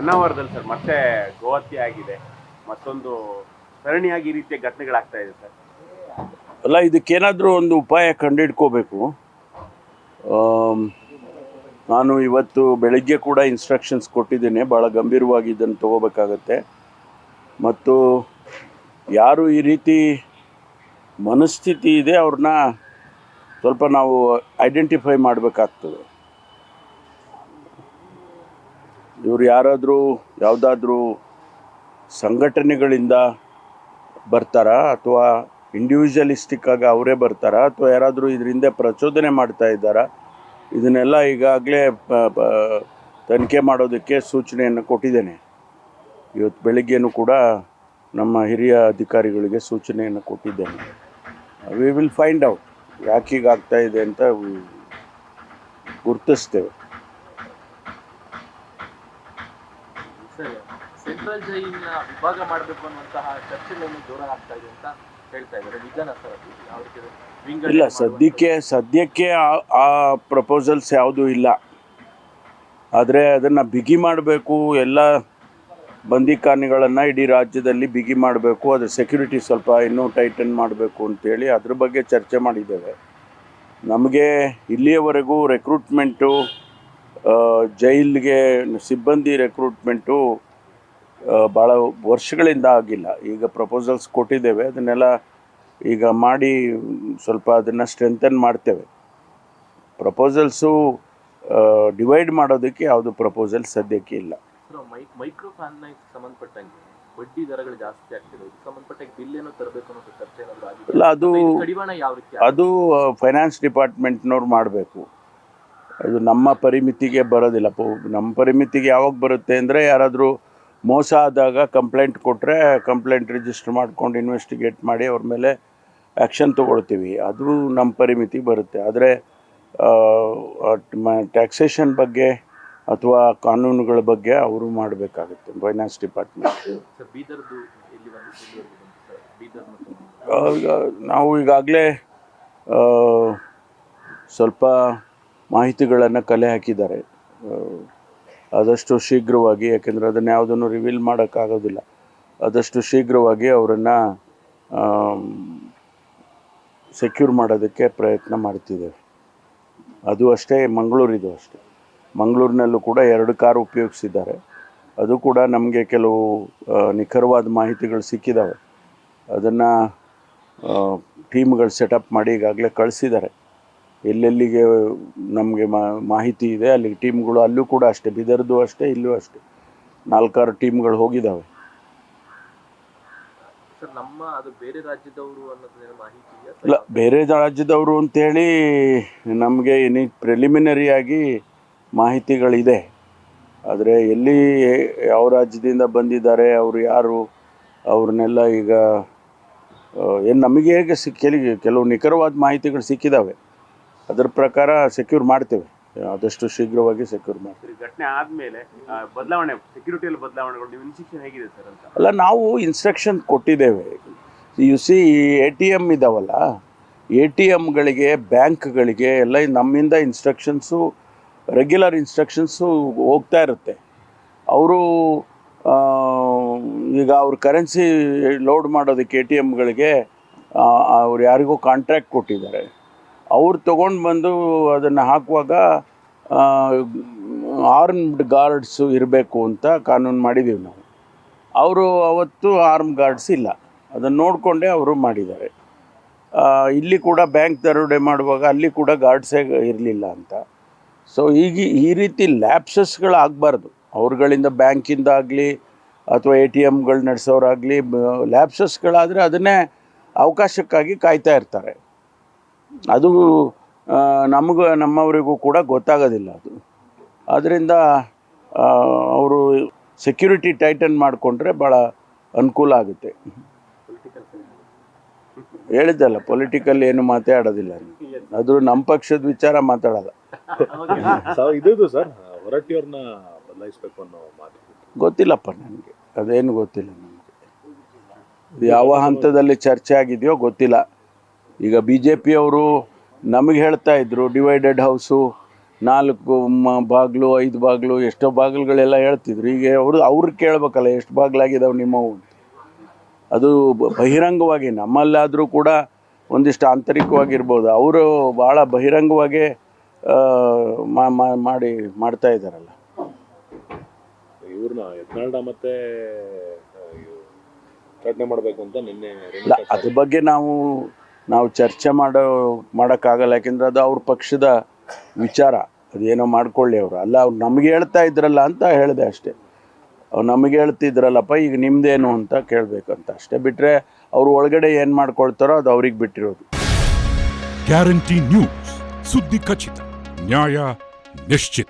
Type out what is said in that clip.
ಹೊನ್ನಾವರದಲ್ಲಿ sir, ಮತ್ತೆ ಗೋಹತ್ಯೆ ಆಗಿದೆ. ಮತ್ತೊಂದು ಸರಣಿಯಾಗಿ ಈ ರೀತಿಯ ಘಟನೆಗಳಾಗ್ತಾ ಇದೆ ಸರ್. ಅಲ್ಲ, ಇದಕ್ಕೇನಾದರೂ ಒಂದು ಉಪಾಯ ಕಂಡುಹಿಡ್ಕೋಬೇಕು ನಾನು ಇವತ್ತು ಬೆಳಗ್ಗೆ ಕೂಡ ಇನ್ಸ್ಟ್ರಕ್ಷನ್ಸ್ ಕೊಟ್ಟಿದ್ದೇನೆ. ಭಾಳ ಗಂಭೀರವಾಗಿ ಇದನ್ನು ತಗೋಬೇಕಾಗತ್ತೆ. ಮತ್ತು ಯಾರು ಈ ರೀತಿ ಮನಸ್ಥಿತಿ ಇದೆ, ಅವ್ರನ್ನ ಸ್ವಲ್ಪ ನಾವು ಐಡೆಂಟಿಫೈ ಮಾಡಬೇಕಾಗ್ತದೆ. ಇವರು ಯಾರಾದರೂ ಯಾವುದಾದ್ರೂ ಸಂಘಟನೆಗಳಿಂದ ಬರ್ತಾರಾ? ಅಥವಾ ಇಂಡಿವಿಜುವಲಿಸ್ಟಿಕ್ ಆಗಿ ಅವರೇ ಬರ್ತಾರಾ? ಅಥವಾ ಯಾರಾದರೂ ಇದರಿಂದ ಪ್ರಚೋದನೆ ಮಾಡ್ತಾ ಇದ್ದಾರಾ? ಇದನ್ನೆಲ್ಲ ಈಗಾಗಲೇ ತನಿಖೆ ಮಾಡೋದಕ್ಕೆ ಸೂಚನೆಯನ್ನು ಕೊಟ್ಟಿದ್ದೇನೆ. ಇವತ್ತು ಬೆಳಿಗ್ಗೆನೂ ಕೂಡ ನಮ್ಮ ಹಿರಿಯ ಅಧಿಕಾರಿಗಳಿಗೆ ಸೂಚನೆಯನ್ನು ಕೊಟ್ಟಿದ್ದೇನೆ. ವಿ ವಿಲ್ ಫೈಂಡ್ ಔಟ್ ಯಾಕೆ ಹೀಗಾಗ್ತಾ ಇದೆ ಅಂತ ಗುರ್ತಿಸ್ತೇವೆ ಗುರುತಿಸ್ತೇವೆ. ಸರ್ ಸೆಂಟ್ರಲ್ ಜೈಲಿನ ವಿಭಾಗ ಮಾಡಬೇಕು ಅನ್ನುವಂತಹ ಚರ್ಚೆಗಳನ್ನು ದೂರ ಆಗ್ತಾ ಇದೆ ಅಂತ ಹೇಳ್ತಾ ಇದ್ದಾರೆ. ನಿಜಾನ ಸರ್ ಅದು? ಯಾವ ರೀತಿ ಇಲ್ಲ. ಸದ್ಯಕ್ಕೆ ಸದ್ಯಕ್ಕೆ ಆ- ಆ ಪ್ರಪೋಸಲ್ಸ್ ಯಾವುದೂ ಇಲ್ಲ. ಆದರೆ ಅದನ್ನು ಬಿಗಿ ಮಾಡಬೇಕು ಎಲ್ಲ ಬಂದಿಕಾನಿಗಳನ್ನು ಇಡೀ ರಾಜ್ಯದಲ್ಲಿ ಬಿಗಿ ಮಾಡಬೇಕು ಅದರ ಸೆಕ್ಯೂರಿಟಿ ಸ್ವಲ್ಪ ಇನ್ನೂ ಟೈಟನ್ ಮಾಡಬೇಕು ಅಂತೇಳಿ ಅದ್ರ ಬಗ್ಗೆ ಚರ್ಚೆ ಮಾಡಿದ್ದೇವೆ. ನಮಗೆ ಇಲ್ಲಿಯವರೆಗೂ ರೆಕ್ರೂಟ್ಮೆಂಟು ಜೈಲಿಗೆ ಸಿಬ್ಬಂದಿ ರೆಕ್ರೂಟ್ಮೆಂಟು ಭಾಳ ವರ್ಷಗಳಿಂದ ಆಗಿಲ್ಲ. ಈಗ ಪ್ರಪೋಸಲ್ಸ್ ಕೊಟ್ಟಿದ್ದೇವೆ. ಅದನ್ನೆಲ್ಲ ಈಗ ಮಾಡಿ ಸ್ವಲ್ಪ ಅದನ್ನು ಸ್ಟ್ರೆಂಥನ್ ಮಾಡ್ತೇವೆ. ಪ್ರಪೋಸಲ್ಸು ಡಿವೈಡ್ ಮಾಡೋದಕ್ಕೆ ಯಾವುದು ಪ್ರಪೋಸಲ್ ಸದ್ಯಕ್ಕೆ ಇಲ್ಲ. ಮೈಕ್ರೋ ಫೈನಾನ್ಸ್ ಸಂಬಂಧಪಟ್ಟಂಗೆ ಬಡ್ಡಿ ದರಗಳು ಜಾಸ್ತಿ ಆಗ್ತಿದೆ. ಇದಕ್ಕೆ ಸಂಬಂಧಪಟ್ಟ ಬಿಲ್ ಏನೋ ತರಬೇಕು ಅನ್ನೋ ಚರ್ಚೆ ಏನಾದ್ರು ಅದು ಅಥವಾ ಕಡಿವಾಣ ಯಾವ ರೀತಿ ಅದು ಫೈನಾನ್ಸ್ ಡಿಪಾರ್ಟ್ಮೆಂಟ್ನವ್ರು ಮಾಡಬೇಕು. ಅದು ನಮ್ಮ ಪರಿಮಿತಿಗೆ ಬರೋದಿಲ್ಲ. ನಮ್ಮ ಪರಿಮಿತಿಗೆ ಯಾವಾಗ ಬರುತ್ತೆ ಅಂದರೆ ಯಾರಾದರೂ ಮೋಸ ಆದಾಗ ಕಂಪ್ಲೇಂಟ್ ಕೊಟ್ಟರೆ ಕಂಪ್ಲೇಂಟ್ ರಿಜಿಸ್ಟರ್ ಮಾಡ್ಕೊಂಡು ಇನ್ವೆಸ್ಟಿಗೇಟ್ ಮಾಡಿ ಅವ್ರ ಮೇಲೆ ಆ್ಯಕ್ಷನ್ ತೊಗೊಳ್ತೀವಿ. ಅದು ನಮ್ಮ ಪರಿಮಿತಿ ಬರುತ್ತೆ. ಆದರೆ ಟ್ಯಾಕ್ಸೇಷನ್ ಬಗ್ಗೆ ಅಥವಾ ಕಾನೂನುಗಳ ಬಗ್ಗೆ ಅವರು ಮಾಡಬೇಕಾಗುತ್ತೆ. ಫೈನಾನ್ಸ್ ಡಿಪಾರ್ಟ್ಮೆಂಟ್ ನಾವು ಈಗಾಗಲೇ ಸ್ವಲ್ಪ ಮಾಹಿತಿಗಳನ್ನು ಕಲೆ ಹಾಕಿದ್ದಾರೆ. ಆದಷ್ಟು ಶೀಘ್ರವಾಗಿ, ಯಾಕೆಂದರೆ ಅದನ್ನು ಯಾವುದನ್ನು ರಿವೀಲ್ ಮಾಡೋಕ್ಕಾಗೋದಿಲ್ಲ. ಆದಷ್ಟು ಶೀಘ್ರವಾಗಿ ಅವರನ್ನು ಸೆಕ್ಯೂರ್ ಮಾಡೋದಕ್ಕೆ ಪ್ರಯತ್ನ ಮಾಡ್ತಿದ್ದೇವೆ. ಅದು ಅಷ್ಟೇ, ಮಂಗಳೂರಿದು ಅಷ್ಟೇ. ಮಂಗಳೂರಿನಲ್ಲೂ ಕೂಡ ಎರಡು ಕಾರು ಉಪಯೋಗಿಸಿದ್ದಾರೆ. ಅದು ಕೂಡ ನಮಗೆ ಕೆಲವು ನಿಖರವಾದ ಮಾಹಿತಿಗಳು ಸಿಕ್ಕಿದ್ದಾವೆ ಅದನ್ನು ಟೀಮ್ಗಳು ಸೆಟಪ್ ಮಾಡಿ ಈಗಾಗಲೇ ಕಳಿಸಿದ್ದಾರೆ. ಎಲ್ಲೆಲ್ಲಿಗೆ ನಮಗೆ ಮಾಹಿತಿ ಇದೆ ಅಲ್ಲಿ ಟೀಮ್ಗಳು ಅಲ್ಲೂ ಕೂಡ ಅಷ್ಟೇ ಬಿದರ್ದು ಅಷ್ಟೇ ಇಲ್ಲೂ ಅಷ್ಟೇ. ನಾಲ್ಕಾರು ಟೀಮ್ಗಳು ಹೋಗಿದ್ದಾವೆ ಸರ್ ನಮ್ಮ ಅದು ಬೇರೆ ರಾಜ್ಯದವರು ಅನ್ನೋದೇನು ಮಾಹಿತಿ ಇದೆಯಾ? ಇಲ್ಲ ಬೇರೆ ರಾಜ್ಯದವರು ಅಂತೇಳಿ ನಮಗೆ ಇನಿ ಪ್ರಿಲಿಮಿನರಿಯಾಗಿ ಮಾಹಿತಿಗಳಿದೆ. ಆದರೆ ಎಲ್ಲಿ ಯಾವ ರಾಜ್ಯದಿಂದ ಬಂದಿದ್ದಾರೆ ಅವರು ಯಾರು ಅವ್ರನ್ನೆಲ್ಲ ಈಗ ಏನು ನಮಗೆ ಹೇಗೆ ಸಿಕ್ ಕೆಲ- ಕೆಲವು ನಿಖರವಾದ ಮಾಹಿತಿಗಳು ಸಿಕ್ಕಿದ್ದಾವೆ ಅದರ ಪ್ರಕಾರ ಸೆಕ್ಯೂರ್ ಮಾಡ್ತೇವೆ. ಆದಷ್ಟು ಶೀಘ್ರವಾಗಿ ಸೆಕ್ಯೂರ್ ಮಾಡ್ತೀವಿ. ಘಟನೆ ಆದ್ಮೇಲೆ ಬದಲಾವಣೆ ಸೆಕ್ಯೂರಿಟಿಯಲ್ಲಿ ಬದಲಾವಣೆಗಳು ನೀವು ಇನ್ಸ್ಟ್ರಕ್ಷನ್ ಹೇಗಿದೆ ಸರ್ ಅಂತ? ಅಲ್ಲ ನಾವು ಇನ್ಸ್ಟ್ರಕ್ಷನ್ ಕೊಟ್ಟಿದ್ದೇವೆ. You see A T M ಇದಾವಲ್ಲ ಎ ಟಿ ಎಮ್ಗಳಿಗೆ ಬ್ಯಾಂಕ್ಗಳಿಗೆ ಎಲ್ಲ ನಮ್ಮಿಂದ ಇನ್ಸ್ಟ್ರಕ್ಷನ್ಸು ರೆಗ್ಯುಲರ್ ಇನ್ಸ್ಟ್ರಕ್ಷನ್ಸು ಹೋಗ್ತಾ ಇರುತ್ತೆ. ಅವರು ಈಗ ಅವ್ರ ಕರೆನ್ಸಿ ಲೋಡ್ ಮಾಡೋದಕ್ಕೆ ಎ ಟಿ ಎಮ್ಗಳಿಗೆ ಅವ್ರು ಯಾರಿಗೂ ಕಾಂಟ್ರ್ಯಾಕ್ಟ್ ಕೊಟ್ಟಿದ್ದಾರೆ. ಅವ್ರು ತೊಗೊಂಡು ಬಂದು ಅದನ್ನು ಹಾಕುವಾಗ ಆರ್ಮ್ಡ್ ಗಾರ್ಡ್ಸು ಇರಬೇಕು ಅಂತ ಕಾನೂನು ಮಾಡಿದ್ದೀವಿ ನಾವು. ಅವರು ಅವತ್ತು ಆರ್ಮ್ ಗಾರ್ಡ್ಸ್ ಇಲ್ಲ. ಅದನ್ನು ನೋಡಿಕೊಂಡೇ ಅವರು ಮಾಡಿದ್ದಾರೆ. ಇಲ್ಲಿ ಕೂಡ ಬ್ಯಾಂಕ್ ದರೋಡೆ ಮಾಡುವಾಗ ಅಲ್ಲಿ ಕೂಡ ಗಾರ್ಡ್ಸೇ ಇರಲಿಲ್ಲ ಅಂತ. ಸೊ ಈಗ ಈ ರೀತಿ ಲ್ಯಾಪ್ಸಸ್ಗಳಾಗಬಾರ್ದು ಅವ್ರುಗಳಿಂದ ಬ್ಯಾಂಕಿಂದ ಆಗಲಿ, ಅಥವಾ ಎ ಟಿ ಎಮ್ಗಳು ನಡೆಸೋರಾಗಲಿ ಲ್ಯಾಪ್ಸಸ್ಗಳಾದರೆ ಅದನ್ನೇ ಅವಕಾಶಕ್ಕಾಗಿ ಕಾಯ್ತಾ ಇರ್ತಾರೆ. ಅದು ನಮಗೂ ನಮ್ಮವರಿಗೂ ಕೂಡ ಗೊತ್ತಾಗೋದಿಲ್ಲ ಅದು. ಆದ್ದರಿಂದ ಅವರು ಸೆಕ್ಯೂರಿಟಿ ಟೈಟನ್ ಮಾಡಿಕೊಂಡ್ರೆ ಭಾಳ ಅನುಕೂಲ ಆಗುತ್ತೆ. ಹೇಳಿದ್ದಲ್ಲ ಪೊಲಿಟಿಕಲ್ ಏನು ಮಾತಾಡೋದಿಲ್ಲ. ಅದು ನಮ್ಮ ಪಕ್ಷದ ವಿಚಾರ ಮಾತಾಡಲ್ಲ. ಗೊತ್ತಿಲ್ಲಪ್ಪ ನನಗೆ ಅದೇನು ಗೊತ್ತಿಲ್ಲ ನನಗೆ. ಯಾವ ಹಂತದಲ್ಲಿ ಚರ್ಚೆ ಆಗಿದೆಯೋ ಗೊತ್ತಿಲ್ಲ. ಈಗ ಬಿ ಜೆ ಪಿಯವರು ನಮಗೆ ಹೇಳ್ತಾ ಇದ್ರು ಡಿವೈಡೆಡ್ ಹೌಸು ನಾಲ್ಕು ಮ ಬಾಗಿಲು ಐದು ಬಾಗಿಲು ಎಷ್ಟೋ ಬಾಗಿಲುಗಳೆಲ್ಲ ಹೇಳ್ತಿದ್ರು. ಈಗ ಅವರು ಅವ್ರು ಕೇಳಬೇಕಲ್ಲ ಎಷ್ಟು ಬಾಗಿಲಾಗಿದ್ದಾವೆ ನಿಮ್ಮವು ಅದು ಬಹಿರಂಗವಾಗಿ ನಮ್ಮಲ್ಲಾದರೂ ಕೂಡ ಒಂದಿಷ್ಟು ಆಂತರಿಕವಾಗಿರ್ಬೋದು. ಅವರು ಭಾಳ ಬಹಿರಂಗವಾಗಿ ಮಾಡಿ ಮಾಡ್ತಾ ಇದ್ದಾರಲ್ಲ ಇವ್ರನ್ನ ಯತ್ನಾಳ ಮತ್ತೆ ಮಾಡಬೇಕು ಅಂತ ನಿನ್ನೆ ಅದ್ರ ಬಗ್ಗೆ ನಾವು ನಾವು ಚರ್ಚೆ ಮಾಡೋ, ಮಾಡೋಕ್ಕಾಗಲ್ಲ, ಯಾಕೆಂದರೆ ಅದು ಅವ್ರ ಪಕ್ಷದ ವಿಚಾರ. ಅದೇನೋ ಮಾಡ್ಕೊಳ್ಳಿ ಅವರು. ಅಲ್ಲ, ಅವ್ರು ನಮಗೆ ಹೇಳ್ತಾ ಇದ್ರಲ್ಲ ಅಂತ ಹೇಳಿದೆ ಅಷ್ಟೇ. ಅವ್ರು ನಮಗೆ ಹೇಳ್ತಿದ್ರಲ್ಲಪ್ಪ ಈಗ ನಿಮ್ಮದೇನು ಅಂತ ಕೇಳಬೇಕಂತ. ಅಷ್ಟೇ ಬಿಟ್ಟರೆ ಅವರು ಒಳಗಡೆ ಏನು ಮಾಡ್ಕೊಳ್ತಾರೋ ಅದು ಅವ್ರಿಗೆ ಬಿಟ್ಟಿರೋದು. Guarantee News. ಸುದ್ದಿ ಖಚಿತ. ನ್ಯಾಯ ನಿಶ್ಚಿತ.